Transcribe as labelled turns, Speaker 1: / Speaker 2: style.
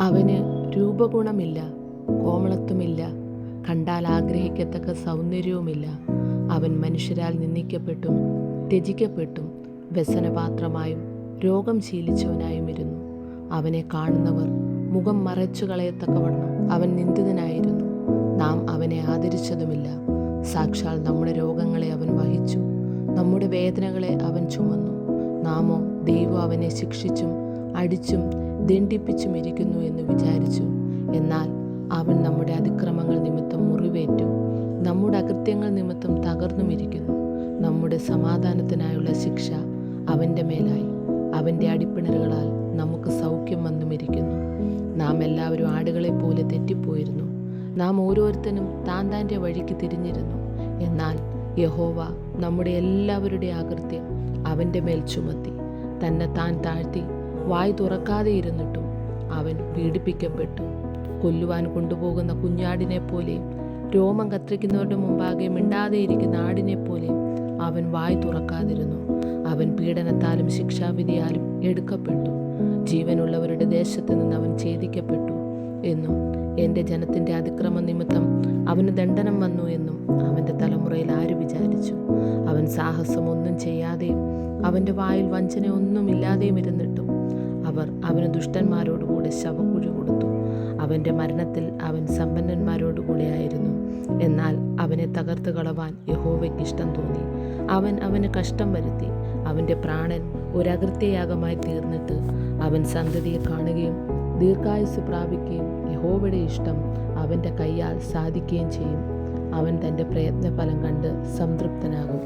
Speaker 1: അവന് രൂപഗുണമില്ല കോമളത്വമില്ല കണ്ടാൽ ആഗ്രഹിക്കത്തക്ക സൗന്ദര്യവുമില്ല. അവൻ മനുഷ്യരാൽ നിന്ദിക്കപ്പെട്ടും ത്യജിക്കപ്പെട്ടും വ്യസനപാത്രമായും രോഗം ശീലിച്ചവനായും ഇരുന്നു. അവനെ കാണുന്നവർ മുഖം മറച്ചു കളയത്തക്കവണ്ണം അവൻ നിന്ദിതനായിരുന്നു. നാം അവനെ ആദരിച്ചതുമില്ല. സാക്ഷാൽ നമ്മുടെ രോഗങ്ങളെ അവൻ വഹിച്ചു നമ്മുടെ വേദനകളെ അവൻ ചുമന്നു. നാമോ ദൈവം അവനെ ശിക്ഷിച്ചും അടിച്ചും ദണ്ഡിപ്പിച്ചും മരിക്കുന്നു എന്ന് വിചാരിച്ചു. എന്നാൽ അവൻ നമ്മുടെ അതിക്രമങ്ങൾ നിമിത്തം മുറിവേറ്റു. നമ്മുടെ അകൃത്യങ്ങൾ നിമിത്തം തകർന്നുമിരിക്കുന്നു നമ്മുടെ സമാധാനത്തിനായുള്ള ശിക്ഷ അവന്റെ മേലായി. അവന്റെ അടിപ്പിണറുകളാൽ നമുക്ക് സൗഖ്യം വന്നുമിരിക്കുന്നു നാം എല്ലാവരും ആടുകളെ പോലെ തെറ്റിപ്പോയിരുന്നു. നാം ഓരോരുത്തരും താൻ താന്റെ വഴിക്ക് തിരിഞ്ഞിരുന്നു. എന്നാൽ യഹോവ നമ്മുടെ എല്ലാവരുടെ അകൃത്യം അവന്റെ മേൽ ചുമത്തി. തന്നെ താൻ താഴ്ത്തി വായി തുറക്കാതെ ഇരുന്നിട്ടും അവൻ പീഡിപ്പിക്കപ്പെട്ടു. കൊല്ലുവാൻ കൊണ്ടുപോകുന്ന കുഞ്ഞാടിനെ പോലെ രോമം കത്തിരിക്കുന്നവരുടെ മുമ്പാകെ മിണ്ടാതെ ഇരിക്കുന്ന ആടിനെ പോലെ അവൻ വായി തുറക്കാതിരുന്നു. അവൻ പീഡനത്താലും ശിക്ഷാവിധിയാലും എടുക്കപ്പെട്ടു. ജീവനുള്ളവരുടെ ദേശത്ത് നിന്ന് അവൻ ഛേദിക്കപ്പെട്ടു എന്നും എന്റെ ജനത്തിന്റെ അതിക്രമ നിമിത്തം അവന് ദണ്ഡനം വന്നു എന്നും അവന്റെ തലമുറയിൽ ആര് വിചാരിച്ചു? അവൻ സാഹസം ഒന്നും ചെയ്യാതെയും അവന്റെ വായിൽ വഞ്ചന ഒന്നും ഇല്ലാതെയും ഇരുന്നിട്ടും അവർ അവന് ദുഷ്ടന്മാരോടുകൂടെ ശവക്കുഴി കൊടുത്തു അവന്റെ മരണത്തിൽ അവൻ സമ്പന്നന്മാരോടുകൂടെ ആയിരുന്നു. എന്നാൽ അവനെ തകർത്ത് കളവാൻ യഹോവയ്ക്ക് ഇഷ്ടം തോന്നി. അവൻ അവന് കഷ്ടം വരുത്തി. അവന്റെ പ്രാണൻ ഒരകൃത്യയാഗമായി തീർന്നിട്ട് അവൻ സന്തതിയെ കാണുകയും ദീർഘായുസ് പ്രാപിക്കുകയും യഹോവയുടെ ഇഷ്ടം അവന്റെ കൈയാൽ സാധിക്കുകയും ചെയ്യും. അവൻ തന്റെ പ്രയത്നഫലം കണ്ട് സംതൃപ്തനാകും.